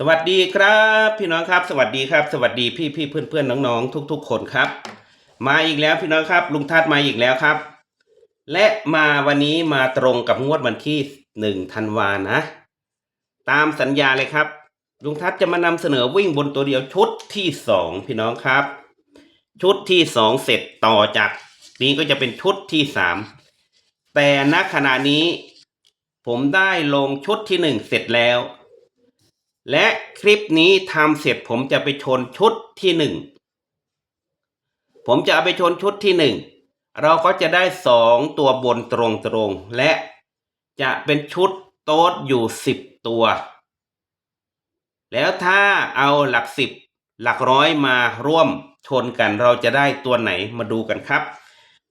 สวัสดีครับ พี่น้องครับ สวัสดีครับ สวัสดีพี่พี่เพื่อนเพื่อนน้องๆทุก ๆ คนครับ มาอีกแล้วพี่น้องครับ ลุงทัดมาอีกแล้วครับ และมาวันนี้มาตรงกับงวดวันที่หนึ่งธันวานะ ตามสัญญาเลยครับ ลุงทัศจะมานำเสนอวิ่งบนตัวเดียวชุดที่สองพี่น้องครับ ชุดที่สองเสร็จต่อจากนี้ก็จะเป็นชุดที่สามแต่ณขณะนี้ ผมได้ลงชุดที่หนึ่งเสร็จแล้ว และคลิปนี้ทำเสร็จผมจะไปชนชุดที่หนึ่งผมจะเอาไปชนชุดที่หนึ่งเราก็จะได้สองตัวบนตรงๆและจะเป็นชุดโต๊ดอยู่สิบตัว แล้วถ้าเอาหลักสิบหลักร้อยมาร่วมชนกันเราจะได้ตัวไหนมาดูกันครับ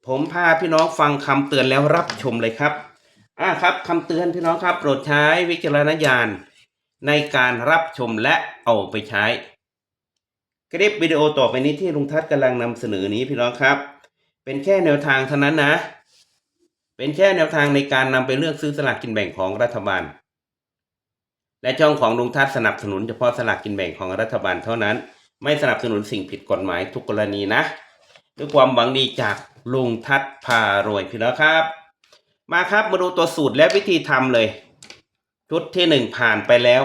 ผมพาพี่น้องฟังคำเตือนแล้วรับชมเลยครับอ่าครับคำเตือนพี่น้องครับ โปรดใช้วิจารณญาณ ในการรับชมและเอาไปใช้ คลิปวิดีโอต่อไปนี้ที่ลุงทัศน์กำลังนำเสนอนี้พี่น้องครับ เป็นแค่แนวทางเท่านั้นนะ เป็นแค่แนวทางในการนำไปเลือกซื้อสลากกินแบ่งของรัฐบาล และช่องของลุงทัศน์สนับสนุนเฉพาะสลากกินแบ่งของรัฐบาลเท่านั้น ไม่สนับสนุนสิ่งผิดกฎหมายทุกกรณีนะด้วยความหวังดีจากลุงทัศน์พารวยพี่น้องครับ มาครับมาดูตัวสูตรและวิธีทำเลย ชุดที่หนึ่งผ่านไปแล้ว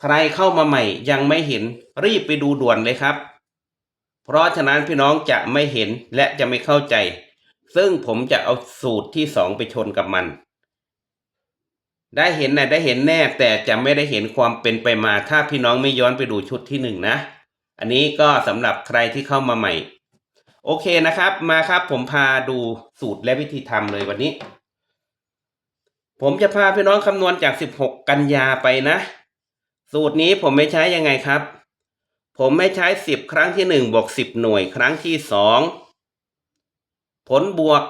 ใครเข้ามาใหม่ยังไม่เห็นรีบไปดูด่วนเลยครับ เพราะฉะนั้นพี่น้องจะไม่เห็นและจะไม่เข้าใจ ซึ่งผมจะเอาสูตรที่สองไปชนกับมัน ได้เห็นนะได้เห็นแน่แต่จะไม่ได้เห็นความเป็นไปมา ถ้าพี่น้องไม่ย้อนไปดูชุดที่หนึ่งนะ อันนี้ก็สำหรับใครที่เข้ามาใหม่ โอเคนะครับ มาครับผมพาดูสูตรและวิธีทำเลยวันนี้ ผมจะพาพี่น้องคำนวณจาก 16 กันยาไปนะ สูตรนี้ผมไม่ใช้ยังไงครับ ผมไม่ใช้ 10 ครั้งที่ 1 บวก 10 หน่วยครั้งที่ 2 ผลบวก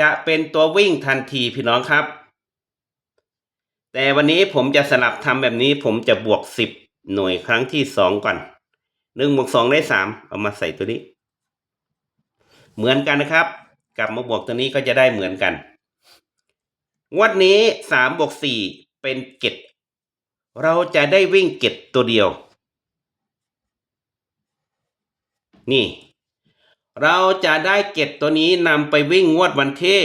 จะเป็นตัววิ่งทันทีพี่น้องครับ แต่วันนี้ผมจะสลับทำแบบนี้ผมจะบวก 10 หน่วยครั้งที่ 2 ก่อน 1 บวก 2 ได้ 3 เอามาใส่ตัวนี้ เหมือนกันนะครับ กลับมาบวกตัวนี้ก็จะได้เหมือนกัน งวดนี้สามบวกสี่เป็นเกตเราจะได้วิ่งเกตตัวเดียว นี่ เราจะได้เกตตัวนี้นำไปวิ่งงวดวันที่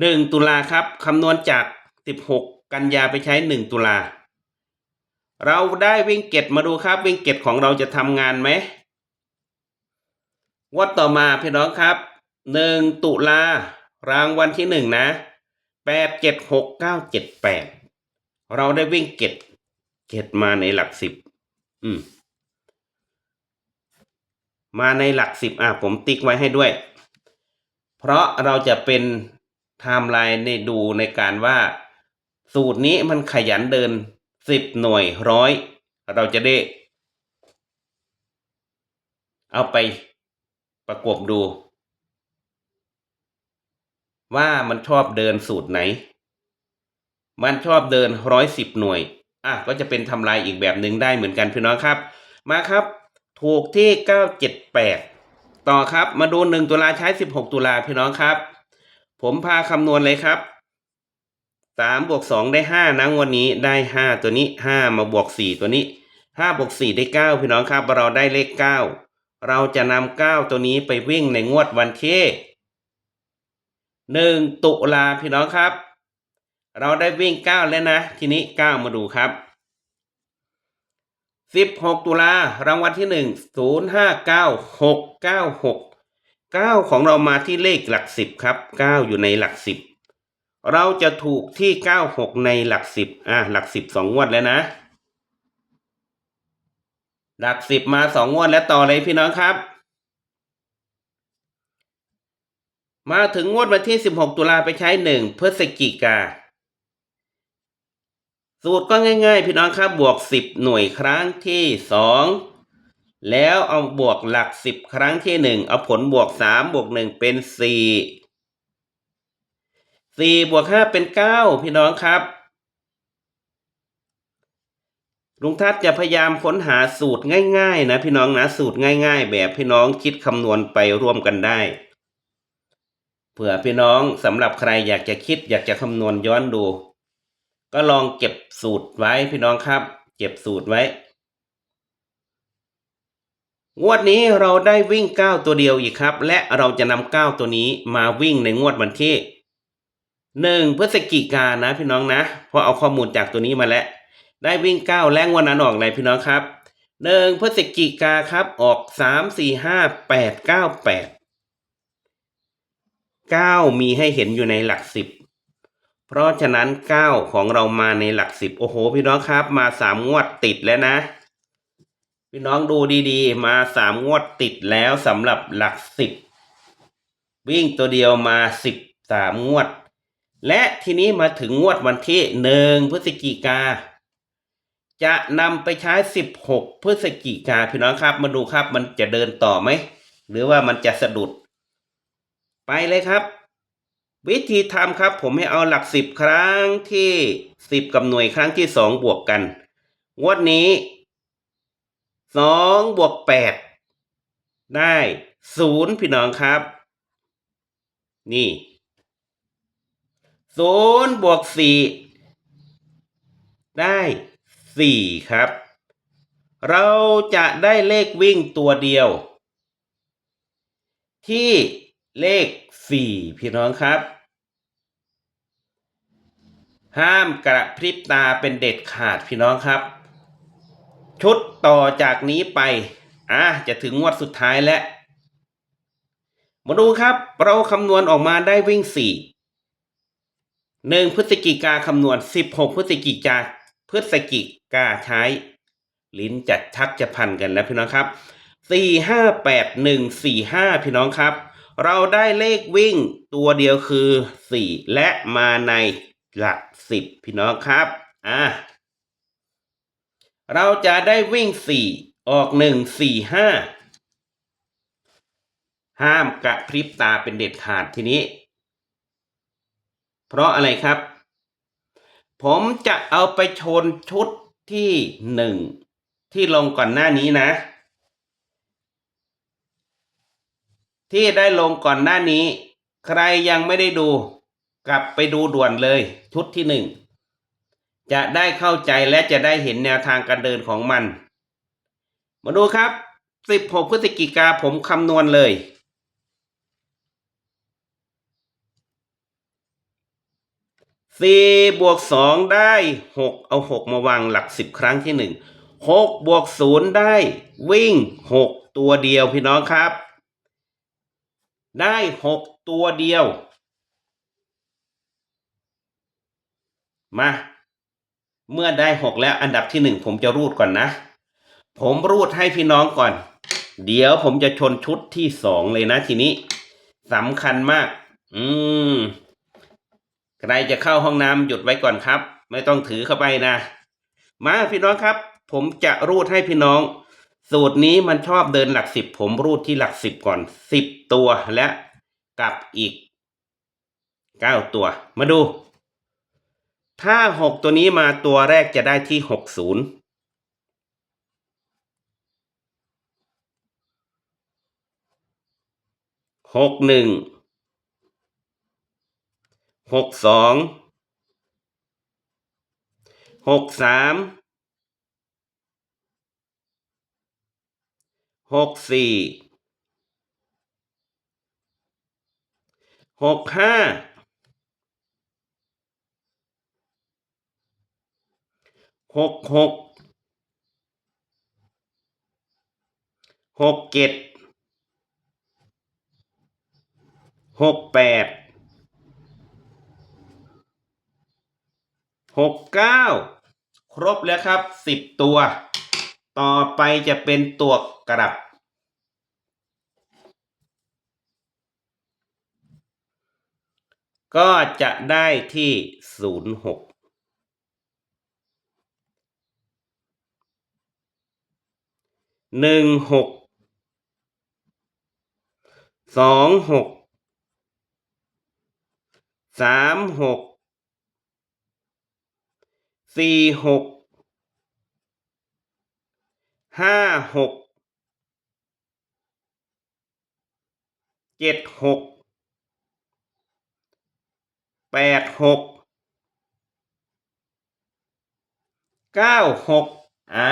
หนึ่งตุลาครับคำนวณจากสิบหกกันยาไปใช้หนึ่งตุลา เราได้วิ่งเกตมาดูครับ วิ่งเกตของเราจะทำงานไหมงวดต่อมาพี่น้องครับหนึ่งตุลา รางวัลที่หนึ่งนะแปดเจ็ดหกเก้าเจ็ดแปดเราได้วิ่งเก็ดเก็ดมาในหลักสิบอืม มาในหลักสิบอะผมติ๊กไว้ให้ด้วย เพราะเราจะเป็นไทม์ไลน์ในดูในการว่า สูตรนี้มันขยันเดินสิบหน่วยร้อย เราจะได้ เอาไปประกบดู ว่ามันชอบเดินสูตรไหน มันชอบเดินร้อยสิบหน่วย อะก็จะเป็นทำลายอีกแบบหนึ่งได้เหมือนกันพี่น้องครับ มาครับ ถูกที่เก้าเจ็ดแปดต่อครับมาดูหนึ่งตุลาใช้สิบหกตุลาพี่น้องครับ ผมพาคำนวณเลยครับสามบวกสองได้ห้านะงวันนี้ได้ห้าตัวนี้ห้ามาบวกสี่ตัวนี้ห้าบวกสี่ได้เก้าพี่น้องครับเราได้เลขเก้าเราจะนำเก้าตัวนี้ไปวิ่งในงวดวันที่ หนึ่งตุลาพี่น้องครับ เราได้วิ่งเก้าแล้วนะ ทีนี้เก้ามาดูครับสิบหกตุลารางวัลที่หนึ่งศูนย์ห้าเก้าหกเก้าหกเก้าของเรามาที่เลขหลักสิบครับเก้าอยู่ในหลักสิบเราจะถูกที่เก้าหกในหลักสิบอะหลักสิบสองงวดแล้วนะหลักสิบมาสองงวดแล้วต่อเลยพี่น้องครับ มาถึงงวดวันที่ 16 ตุลาไปใช้ 1 พฤศจิกา สูตรก็ง่ายๆ พี่น้องครับ บวก 10 หน่วยครั้งที่ 2 แล้วเอาบวกหลัก 10 ครั้งที่ 1 เอาผลบวก 3 บวก 1 เป็น 4 4 บวก 5 เป็น 9 พี่น้องครับ ลุงทัศน์จะพยายามค้นหาสูตรง่ายๆ นะพี่น้องนะ สูตรง่าย ๆ แบบพี่น้องคิดคำนวณไปร่วมกันได้ เผื่อพี่น้องสำหรับใครอยากจะคิดอยากจะคำนวณย้อนดู ก็ลองเก็บสูตรไว้พี่น้องครับ เก็บสูตรไว้ งวดนี้เราได้วิ่งเก้าตัวเดียวอีกครับ และเราจะนำเก้าตัวนี้มาวิ่งในงวดวันที่หนึ่งพฤศจิกายนนะพี่น้องนะเพราะเอาข้อมูลจากตัวนี้มาแล้ว ได้วิ่งเก้าและงวันนั้นออกอะไรพี่น้องครับหนึ่งพฤศจิกาครับออกสามสี่ห้าแปดเก้าแปด เก้ามีให้เห็นอยู่ในหลักสิบเพราะฉะนั้นเก้าของเรามาในหลักสิบโอ้โห พี่น้องครับมาสามงวดติดแล้วนะ พี่น้องดูดีๆ มาสามงวดติดแล้วสำหรับหลักสิบวิ่งตัวเดียวมาสิบสามงวด และทีนี้มาถึงงวดวันที่หนึ่งพฤศจิกาจะนำไปใช้สิบหกพฤศจิกาพี่น้องครับ มาดูครับมันจะเดินต่อไหม หรือว่ามันจะสะดุด ไปเลยครับ วิธีทำครับ ผมให้เอาหลักสิบครั้งที่สิบกับหน่วยครั้งที่สองบวกกันงวดนี้สองบวกแปดได้ศูนย์พี่น้องครับ นี่ศูนย์บวกสี่ได้สี่ครับ เราจะได้เลขวิ่งตัวเดียว ที่ เลขสี่พี่น้องครับ ห้ามกระพริบตาเป็นเด็ดขาดพี่น้องครับ ชุดต่อจากนี้ไปอะจะถึงงวดสุดท้ายแล้วมาดูครับ เราคำนวณออกมาได้วิ่งสี่หนึ่งพฤศจิกาคำนวณสิบหกพฤศจิกาพฤศจิกาใช้ ลิ้นจัดชักจะพันกันแล้วพี่น้องครับสี่ห้าแปดหนึ่งสี่ห้าพี่น้องครับ เราได้เลขวิ่งตัวเดียวคือสี่และมาในหลักสิบพี่น้องครับ อะเราจะได้วิ่งสี่ออกหนึ่งสี่ห้าห้ามกระพริบตาเป็นเด็ดขาดทีนี้ เพราะอะไรครับ ผมจะเอาไปชนชุดที่หนึ่งที่ลงก่อนหน้านี้นะ ที่ได้ลงก่อนหน้านี้ ใครยังไม่ได้ดู กลับไปดูด่วนเลย ชุดที่หนึ่งจะได้เข้าใจและจะได้เห็นแนวทางการเดินของมัน มาดูครับ 16 พฤศจิกาผมคำนวณเลยสี่บวกสองได้หกเอาหกมาวางหลักสิบครั้งที่หนึ่งหกบวกศูนย์ได้ วิ่งหกตัวเดียวพี่น้องครับ ได้หกตัวเดียว มา เมื่อได้หกแล้วอันดับที่หนึ่งผมจะรูดก่อนนะ ผมรูดให้พี่น้องก่อน เดี๋ยวผมจะชนชุดที่สองเลยนะทีนี้สำคัญมาก อืม ใครจะเข้าห้องน้ำหยุดไว้ก่อนครับ ไม่ต้องถือเข้าไปนะ มาพี่น้องครับ ผมจะรูดให้พี่น้อง สูตรนี้มันชอบเดินหลักสิบผมรูดที่หลักสิบก่อนสิบตัวและกลับอีกเก้าตัว มาดู ถ้าหกตัวนี้มาตัวแรกจะได้ที่หกศูนย์หกหนึ่งหกสองหกสาม หกสี่หกห้าหกหกหกเจ็ดหกแปดหกเก้าครบแล้วครับสิบตัว ต่อไปจะเป็นตัวกลับ ก็จะได้ที่ศูนย์หกหนึ่งหกสองหกสามหกสี่หก ห้าหกเจ็ดหกแปดหกเก้าหกอ่า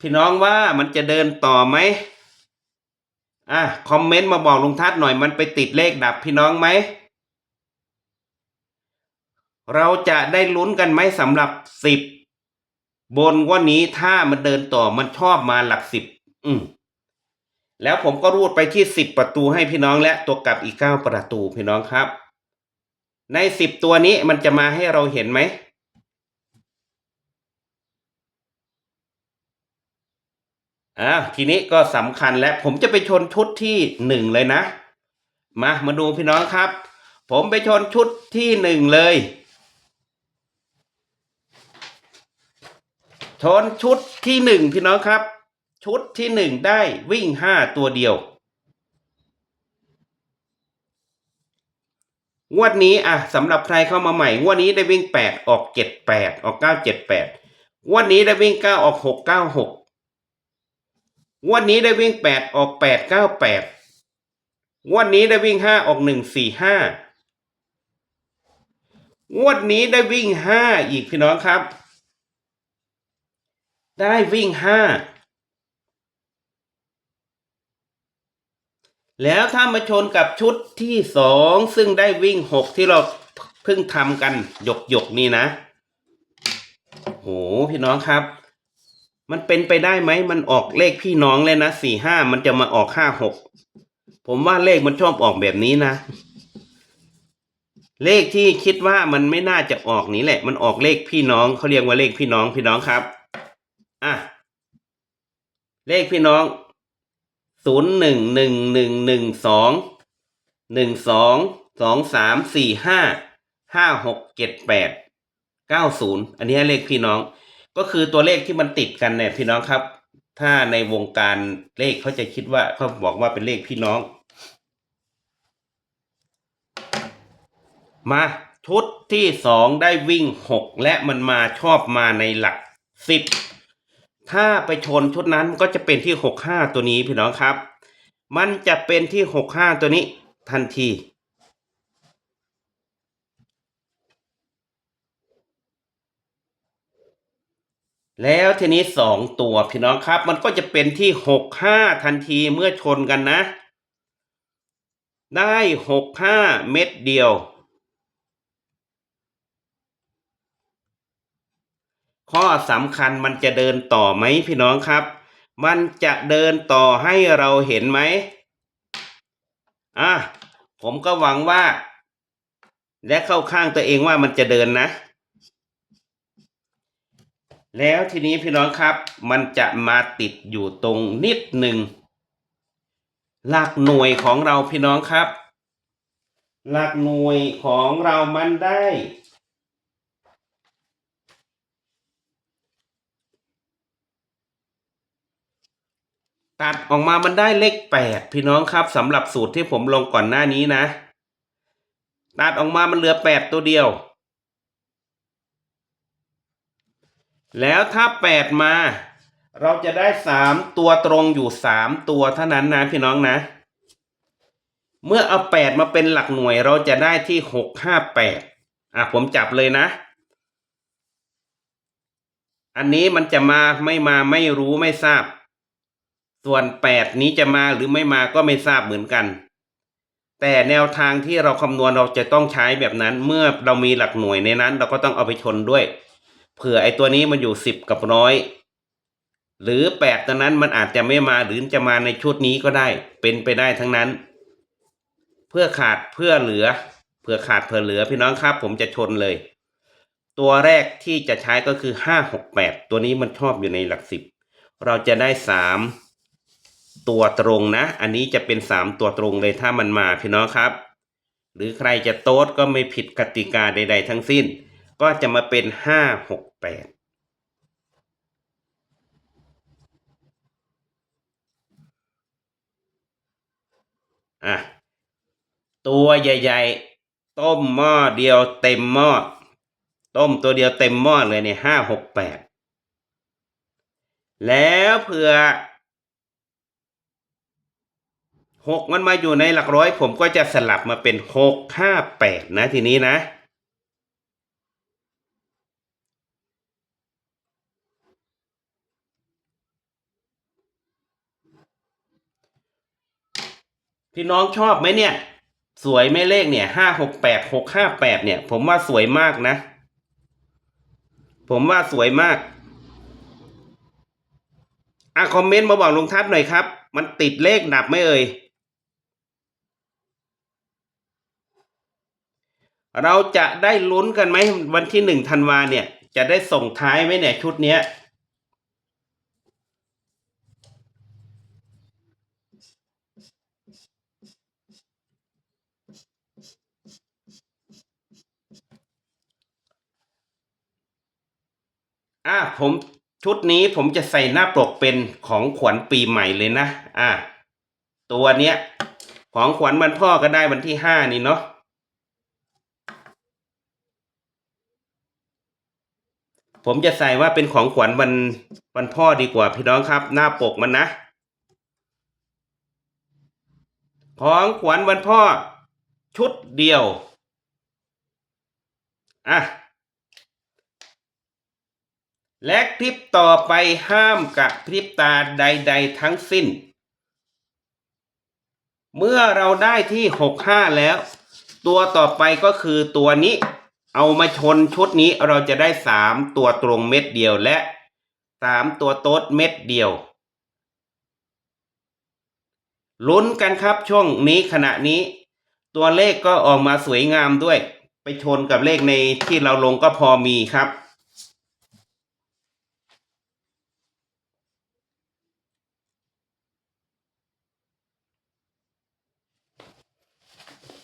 พี่น้องว่ามันจะเดินต่อไหมอะ คอมเมนต์มาบอกลุงทัศน์หน่อยมันไปติดเลขดับพี่น้องไหม เราจะได้ลุ้นกันไหมสำหรับสิบ บนวันนี้ถ้ามันเดินต่อมันชอบมาหลักสิบ อืมแล้วผมก็รูดไปที่สิบประตูให้พี่น้องและตัวกลับอีกเก้าประตูพี่น้องครับ ในสิบตัวนี้มันจะมาให้เราเห็นไหมอ่าทีนี้ก็สำคัญและผมจะไปชนชุดที่หนึ่งเลยนะ มามาดูพี่น้องครับ ผมไปชนชุดที่หนึ่งเลย ชนชุดที่หนึ่งพี่น้องครับ ชุดที่หนึ่งได้วิ่งห้าตัวเดียว งวดนี้อะสำหรับใครเข้ามาใหม่ งวดนี้ได้วิ่งแปดออกเจ็ดแปดออกเก้าเจ็ดแปดงวดนี้ได้วิ่งเก้าออกหกเก้าหกงวดนี้ได้วิ่งแปดออกแปดเก้าแปดงวดนี้ได้วิ่งห้าออกหนึ่งสี่ห้างวดนี้ได้วิ่งห้าอีกพี่น้องครับ ได้วิ่งห้าแล้วถ้ามาชนกับชุดที่สองซึ่งได้วิ่งหกที่เราเพิ่งทำกันหยกหยกนี่นะโหพี่น้องครับ มันเป็นไปได้ไหมมันออกเลขพี่น้องเลยนะสี่ห้ามันจะมาออกห้าหกผมว่าเลขมันชอบออกแบบนี้นะ เลขที่คิดว่ามันไม่น่าจะออกนี้แหละ มันออกเลขพี่น้องเขาเรียกว่าเลขพี่น้องพี่น้องครับ อะ เลขพี่น้องศูนย์หนึ่งหนึ่งหนึ่งหนึ่งสองหนึ่งสองสองสามสี่ห้าห้าหกเจ็ดแปดเก้าศูนย์อันนี้เลขพี่น้อง ก็คือตัวเลขที่มันติดกันเนี่ยพี่น้องครับ ถ้าในวงการเลขเขาจะคิดว่าเขาบอกว่าเป็นเลขพี่น้อง มาชุดที่สองได้วิ่งหกและมันมาชอบมาในหลักสิบ ถ้าไปชนชุดนั้นก็จะเป็นที่หกห้าตัวนี้พี่น้องครับ มันจะเป็นที่หกห้าตัวนี้ทันที แล้วทีนี้สองตัวพี่น้องครับ มันก็จะเป็นที่หกห้าทันทีเมื่อชนกันนะ ได้หกห้าเม็ดเดียว ข้อสำคัญมันจะเดินต่อไหมพี่น้องครับ มันจะเดินต่อให้เราเห็นไหมอะผมก็หวังว่า และเข้าข้างตัวเองว่ามันจะเดินนะ แล้วทีนี้พี่น้องครับ มันจะมาติดอยู่ตรงนิดหนึ่งหลักหน่วยของเราพี่น้องครับ หลักหน่วยของเรามันได้ ตัดออกมามันได้เลขแปดพี่น้องครับสำหรับสูตรที่ผมลงก่อนหน้านี้นะ ตัดออกมามันเหลือแปดตัวเดียว แล้วถ้าแปดมา เราจะได้สามตัวตรงอยู่สามตัวเท่านั้นนะพี่น้องนะ เมื่อเอาแปดมาเป็นหลักหน่วยเราจะได้ที่หกห้าแปดอะผมจับเลยนะอันนี้มันจะมาไม่มาไม่รู้ไม่ทราบ ส่วนแปดนี้จะมาหรือไม่มาก็ไม่ทราบเหมือนกัน แต่แนวทางที่เราคำนวณเราจะต้องใช้แบบนั้น เมื่อเรามีหลักหน่วยในนั้น เราก็ต้องเอาไปชนด้วย เผื่อไอ้ตัวนี้มันอยู่สิบกับร้อยหรือแปดตัวนั้นมันอาจจะไม่มาหรือจะมาในชุดนี้ก็ได้ เป็นไปได้ทั้งนั้น เพื่อขาดเพื่อเหลือ เพื่อขาดเพื่อเหลือพี่น้องครับ ผมจะชนเลย ตัวแรกที่จะใช้ก็คือห้าหกแปดตัวนี้มันชอบอยู่ในหลักสิบเราจะได้สาม ตัวตรงนะ อันนี้จะเป็นสามตัวตรงเลยถ้ามันมาพี่น้องครับ หรือใครจะโต๊ดก็ไม่ผิดกติกาใด ๆ ทั้งสิ้น ก็จะมาเป็นห้าหกแปดอะตัวใหญ่ๆ ต้มหม้อเดียวเต็มหม้อต้มตัวเดียวเต็มหม้อเลยเนี่ยห้าหกแปดแล้วเผื่อ 6 มันมาอยู่ในหลักร้อย ผมก็จะสลับมาเป็น 6 5 8 นะทีนี้นะ พี่น้องชอบไหมเนี่ย สวยไม่เลขเนี่ยห้าหกแปดหกห้าแปดเนี่ย ผมว่าสวยมากนะ ผมว่าสวยมากอะคอมเมนต์มาบอกลงทัศน์หน่อยครับ มันติดเลขดับไหมเอ่ย เราจะได้ลุ้นกันไหมวันที่หนึ่งธันวาเนี่ย จะได้ส่งท้ายไหมเนี่ยชุดเนี้ยอะผมชุดนี้ผมจะใส่หน้าปกเป็นของขวัญปีใหม่เลยนะ อะตัวเนี้ย ของขวัญวันพ่อก็ได้วันที่ห้านี่เนาะ ผมจะใส่ว่าเป็นของขวัญวันวันพ่อดีกว่าพี่น้องครับ หน้าปกมันนะ ของขวัญวันพ่อ ชุดเดียว อะ และคลิปต่อไปห้ามกับพริบตาใด ๆ ทั้งสิ้น เมื่อเราได้ที่หกห้าแล้ว ตัวต่อไปก็คือตัวนี้ เอามาชนชุดนี้เราจะได้สามตัวตรงเม็ดเดียวและสามตัวโต๊ดเม็ดเดียวลุ้นกันครับช่วงนี้ขณะนี้ ตัวเลขก็ออกมาสวยงามด้วย ไปชนกับเลขในที่เราลงก็พอมีครับ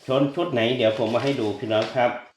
ชนชุดไหนเดี๋ยวผมมาให้ดูพี่น้องครับ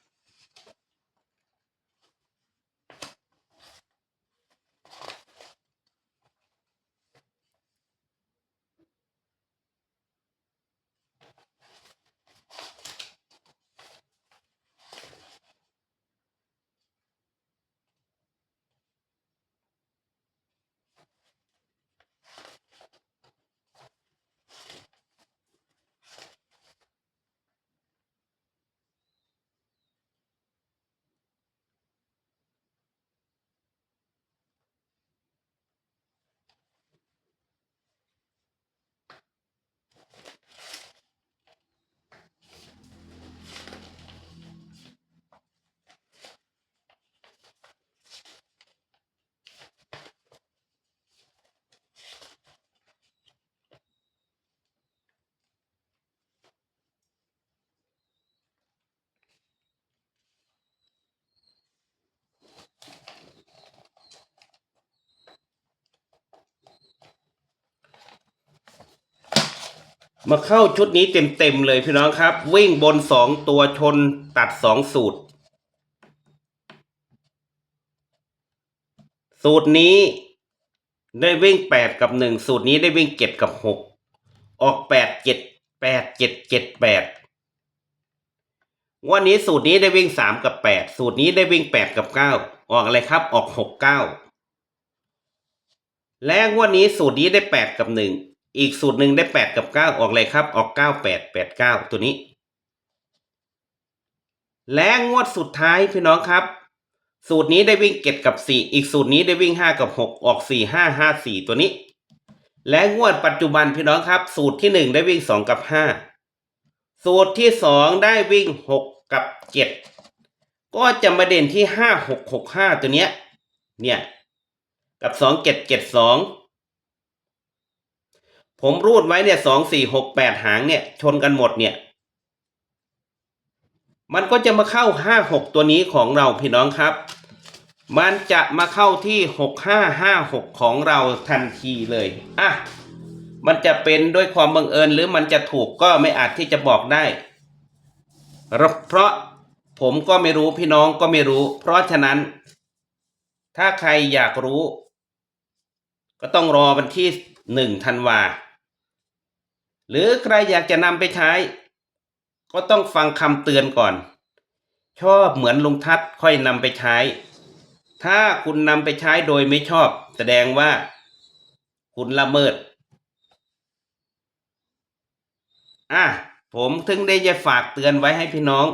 มาเข้าชุดนี้เต็มๆเลยพี่น้องครับ วิ่งบนสองตัวชนตัดสองสูตร สูตรนี้ได้วิ่งแปดกับหนึ่งสูตรนี้ได้วิ่งเจ็ดกับหกออกแปดเจ็ดแปดเจ็ดเจ็ดแปดวันนี้สูตรนี้ได้วิ่งสามกับแปดสูตรนี้ได้วิ่งแปดกับเก้าออกอะไรครับ ออกหกเก้าและวันนี้สูตรนี้ได้แปดกับหนึ่ง อีกสูตรหนึ่งได้แปดกับเก้าออกอะไรครับ ออกเก้าแปดแปดเก้าตัวนี้ และงวดสุดท้ายพี่น้องครับ สูตรนี้ได้วิ่งเจ็ดกับสี่อีกสูตรนี้ได้วิ่งห้ากับหกออกสี่ห้าห้าสี่ตัวนี้ และงวดปัจจุบันพี่น้องครับ สูตรที่หนึ่งได้วิ่งสองกับห้าสูตรที่สองได้วิ่งหกกับเจ็ดก็จะมาเด่นที่ห้าหกหกห้าตัวเนี้ยเนี่ยกับสองเจ็ดเจ็ดสอง ผมรูดไว้เนี่ยสองสี่หกแปดหางเนี่ย ชนกันหมดเนี่ย มันก็จะมาเข้าห้าหกตัวนี้ของเราพี่น้องครับ มันจะมาเข้าที่หกห้าห้าหกของเราทันทีเลยอะมันจะเป็นด้วยความบังเอิญหรือมันจะถูกก็ไม่อาจที่จะบอกได้ เพราะผมก็ไม่รู้พี่น้องก็ไม่รู้ เพราะฉะนั้น ถ้าใครอยากรู้ ก็ต้องรอวันที่หนึ่งธันวา หรือใครอยากจะนำไปใช้ ก็ต้องฟังคำเตือนก่อน ชอบเหมือนลุงทัศค่อยนำไปใช้ ถ้าคุณนำไปใช้โดยไม่ชอบ แสดงว่า คุณละเมิด อะผมถึงได้จะฝากเตือนไว้ให้พี่น้อง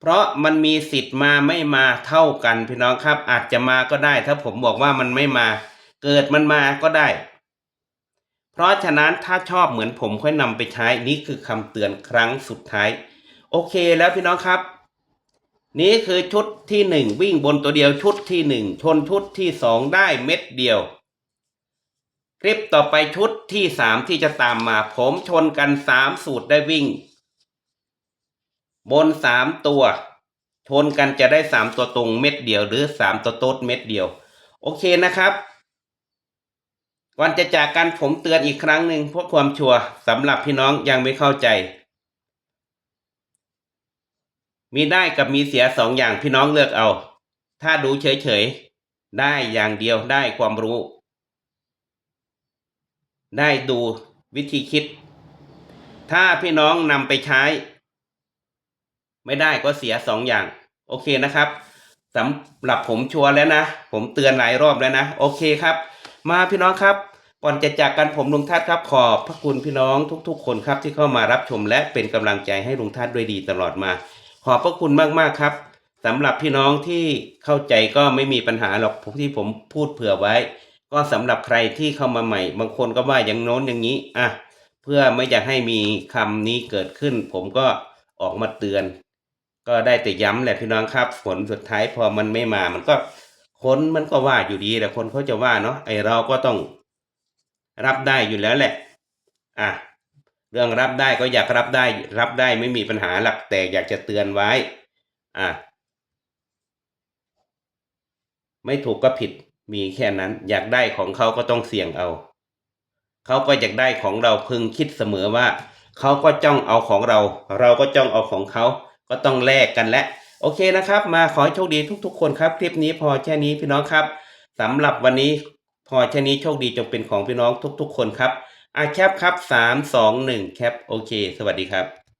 เพราะมันมีสิทธิ์มาไม่มาเท่ากันพี่น้องครับ อาจจะมาก็ได้ ถ้าผมบอกว่ามันไม่มา เกิดมันมาก็ได้ เพราะฉะนั้นถ้าชอบเหมือนผมค่อยนำไปใช้นี่คือคำเตือนครั้งสุดท้าย โอเคแล้วพี่น้องครับ นี่คือชุดที่หนึ่งวิ่งบนตัวเดียวชุดที่หนึ่งชนชุดที่สองได้เม็ดเดียว คลิปต่อไปชุดที่สามที่จะตามมาผมชนกันสามสูตรได้วิ่ง บนสามตัวชนกันจะได้สามตัวตรงเม็ดเดียว หรือสามตัวโต๊ดเม็ดเดียว โอเคนะครับ ก่อนจะจากกันผมเตือนอีกครั้งหนึ่งเพื่อความชัวร์สำหรับพี่น้องยังไม่เข้าใจ มีได้กับมีเสียสองอย่างพี่น้องเลือกเอา ถ้าดูเฉยๆ ได้อย่างเดียวได้ความรู้ ได้ดูวิธีคิด ถ้าพี่น้องนำไปใช้ ไม่ได้ก็เสียสองอย่าง โอเคนะครับสำหรับผมชัวร์แล้วนะ ผมเตือนหลายรอบแล้วนะ โอเคครับ มาพี่น้องครับ ก่อนจะจากกันผมลุงทัศน์ครับขอบพระคุณพี่น้องทุก ๆ คนครับที่เข้ามารับชมและเป็นกำลังใจให้ลุงทัศน์ด้วยดีตลอดมา ขอบพระคุณมากๆครับสำหรับพี่น้องที่เข้าใจก็ไม่มีปัญหาหรอกที่ผมพูดเผื่อไว้ ก็สำหรับใครที่เข้ามาใหม่ บางคนก็ว่าอย่างโน้นอย่างนี้อะเพื่อไม่อยากให้มีคำนี้เกิดขึ้น ผมก็ออกมาเตือน ก็ได้แต่ย้ำแหละพี่น้องครับ ผลสุดท้ายพอมันไม่มามันก็ คนมันก็ว่าอยู่ดีแต่คนเขาจะว่าเนาะไอเราก็ต้องรับได้อยู่แล้วแหละ อะ เรื่องรับได้ก็อยากรับได้ รับได้ไม่มีปัญหาหลักแต่อยากจะเตือนไว้ อะ ไม่ถูกก็ผิดมีแค่นั้น อยากได้ของเขาก็ต้องเสี่ยงเอา เขาก็อยากได้ของเราพึงคิดเสมอว่า เขาก็จ้องเอาของเรา เราก็จ้องเอาของเขา ก็ต้องแลกกันและ โอเคนะครับ มาขอให้โชคดีทุกๆ คนครับ คลิปนี้พอแค่นี้พี่น้องครับสำหรับวันนี้พอแค่นี้โชคดีจงเป็นของพี่น้องทุกๆ คนครับอาแคปครับสามสองหนึ่งแคปโอเค สวัสดีครับ